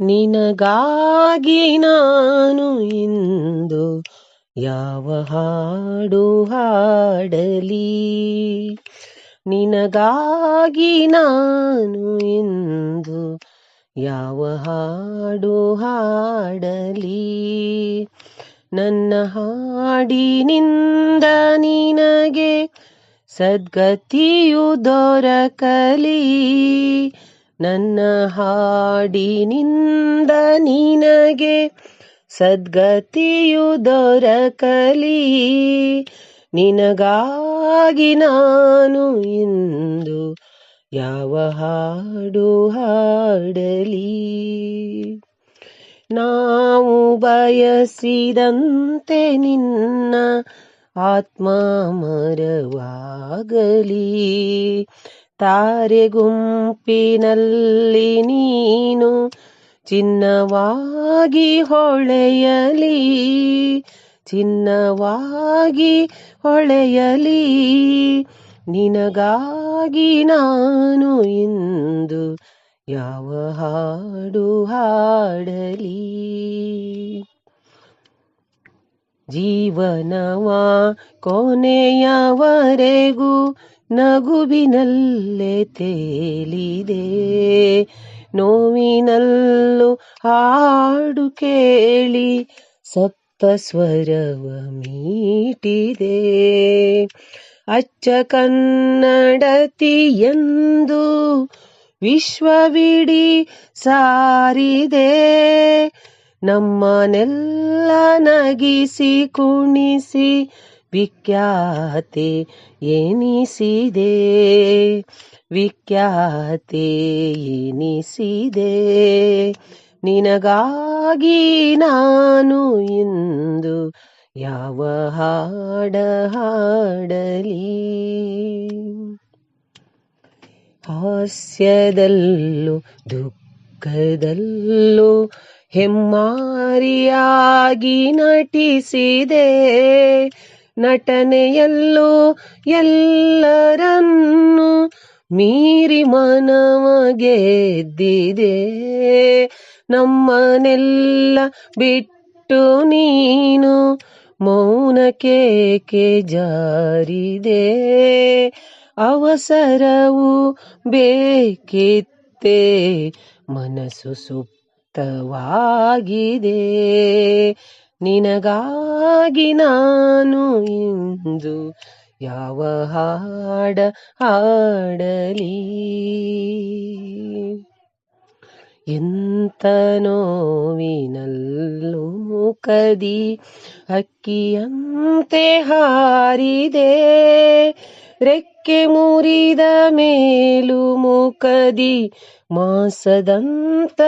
ನಿನಗಾಗಿ ನಾನು ಇಂದು ಯಾವ ಹಾಡು ಹಾಡಲಿ? ನಿನಗಾಗಿ ನಾನು ಇಂದು ಯಾವ ಹಾಡು ಹಾಡಲಿ? ನನ್ನ ಹಾಡಿನಿಂದ ನಿನಗೆ ಸದ್ಗತಿಯು ದೊರಕಲಿ. ನನ್ನ ಹಾಡಿನಿಂದ ನಿನಗೆ ಸದ್ಗತಿಯು ದೊರಕಲಿ. ನಿನಗಾಗಿ ನಾನು ಇಂದು ಯಾವ ಹಾಡು ಹಾಡಲಿ? ನಾವು ಬಯಸಿದಂತೆ ನಿನ್ನ ಆತ್ಮ ಮರವಾಗಲಿ. ತಾರೆ ಗುಂಪಿನಲ್ಲಿ ನೀನು ಚಿನ್ನವಾಗಿ ಹೊಳೆಯಲಿ ಚಿನ್ನವಾಗಿ ಹೊಳೆಯಲಿ. ನಿನಗಾಗಿ ನಾನು ಇಂದು ಯಾವ ಹಾಡು ಹಾಡಲಿ? ಜೀವನವ ಕೊನೆಯವರೆಗೂ ನಗುವಿನಲ್ಲೇ ತೇಲಿದೆ. ನೋವಿನಲ್ಲೂ ಹಾಡು ಕೇಳಿ ಸಪ್ತ ಸ್ವರವ ಮೀಟಿದೆ. ಅಚ್ಚ ಕನ್ನಡತಿ ಎಂದು ವಿಶ್ವವಿಡಿ ಸಾರಿದೆ. ನಮ್ಮನೆಲ್ಲ ನಗಿಸಿ ಕುಣಿಸಿ ವಿಖ್ಯಾತೆ ಎನಿಸಿದೆ. ವಿಖ್ಯಾತೆ ಎನಿಸಿದೆ. ನಿನಗಾಗಿ ನಾನು ಇಂದು ಯಾವ ಹಾಡ ಹಾಡಲಿ? ಹಾಸ್ಯದಲ್ಲೂ ದುಃಖದಲ್ಲೂ ಹೆಮ್ಮಾರಿಯಾಗಿ ನಟಿಸಿದೆ. ನಟನೆಯಲ್ಲೂ ಎಲ್ಲರನ್ನು ಮೀರಿ ಮನವ ಗೆದ್ದಿದೆ ನಮ್ಮನೆಲ್ಲ ಬಿಟ್ಟು ನೀನು ಮೌನಕೇಕೆ ಜಾರಿದೆ? ಅವಸರವು ಬೇಕಿತ್ತೆ ಮನಸ್ಸು ಸುಪ್ತವಾಗಿದೆ. ನಿನಗಾಗಿ ನಾನು ಇಂದು ಯಾವ ಹಾಡ ಹಾಡಲಿ? ನೋವಿನಲ್ಲೂ ಮುಖದಿ ಅಕ್ಕಿಯಂತೆ ಹಾರಿದೆ. ರೆಕ್ಕೆ ಮುರಿದ ಮೇಲು ಮುಖದಿ ಮಾಸದಂತ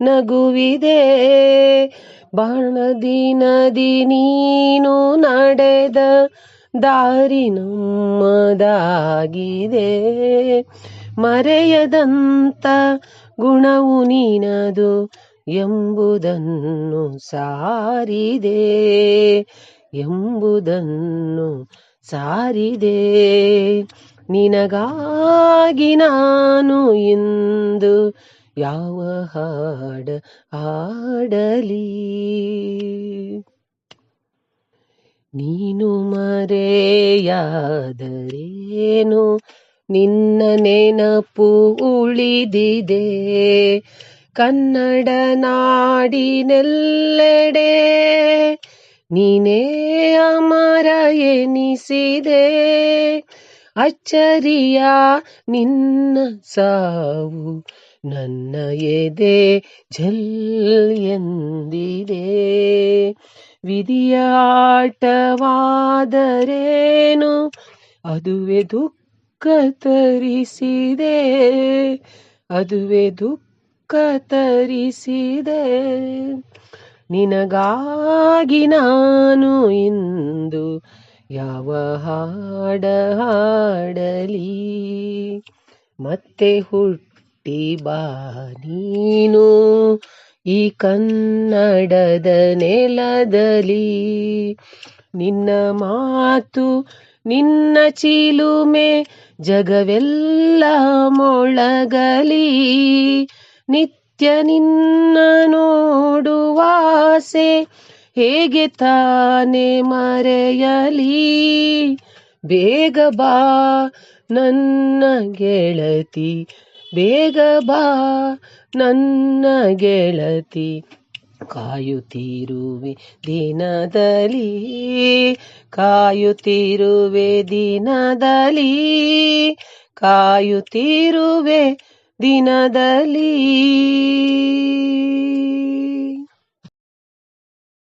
ನಗುವಿದೆ. ಬಾಣದಿ ನದಿ ನೀನು ನಡೆದ ದಾರಿ ನಮ್ಮದಾಗಿದೆ. ಮರೆಯದಂತ ಗುಣವು ನೀನದು ಎಂಬುದನ್ನು ಸಾರಿದೆ. ಎಂಬುದನ್ನು ಸಾರಿದೆ. ನಿನಗಾಗಿ ನಾನು ಇಂದು ಯಾವ ಹಾಡ ಹಾಡಲಿ? ನೀನು ಮರೆಯಾದರೇನು? ನಿನ್ನ ನೆನಪು ಉಳಿದಿದೆ. ಕನ್ನಡ ನಾಡಿನೆಲ್ಲೆಡೆ ನೀನೇ ಅಮರ ಎನಿಸಿದೆ. ಅಚ್ಚರಿಯ ನಿನ್ನ ಸಾವು ನನ್ನ ಎದೆ ಝಲ್ ಎಂದಿದೆ. ವಿಧಿಯಾಟವಾದರೇನು? ಅದುವೇ ದುಃಖ ತರಿಸಿದೆ. ಅದುವೆ ದುಃಖ ತರಿಸಿದೆ. ನಿನಗಾಗಿ ನಾನು ಇಂದು ಯಾವ ಹಾಡ ಹಾಡಲಿ? ಮತ್ತೆ ಹುಟ್ಟಿ ಬಾ ನೀನು ಈ ಕನ್ನಡದ ನೆಲದಲ್ಲಿ. ನಿನ್ನ ಮಾತು, ನಿನ್ನ ಚೀಲುಮೆ, ಜಗವೆಲ್ಲ ಮೊಳಗಲಿ. ನಿತ್ಯ ನಿನ್ನ ನೋಡುವಾಸೆ ಹೇಗೆ ತಾನೆ ಮರೆಯಲಿ? ಬೇಗ ಬಾ ನನ್ನ ಗೆಳತಿ ಬೇಗ ಬಾ ನನ್ನ ಗೆಳತಿ. ಕಾಯುತ್ತಿರುವೆ ದಿನದಲ್ಲಿ ಕಾಯುತ್ತಿರುವೆ ದಿನದಲ್ಲಿ ಕಾಯುತ್ತಿರುವೆ ದಿನದಲ್ಲಿ.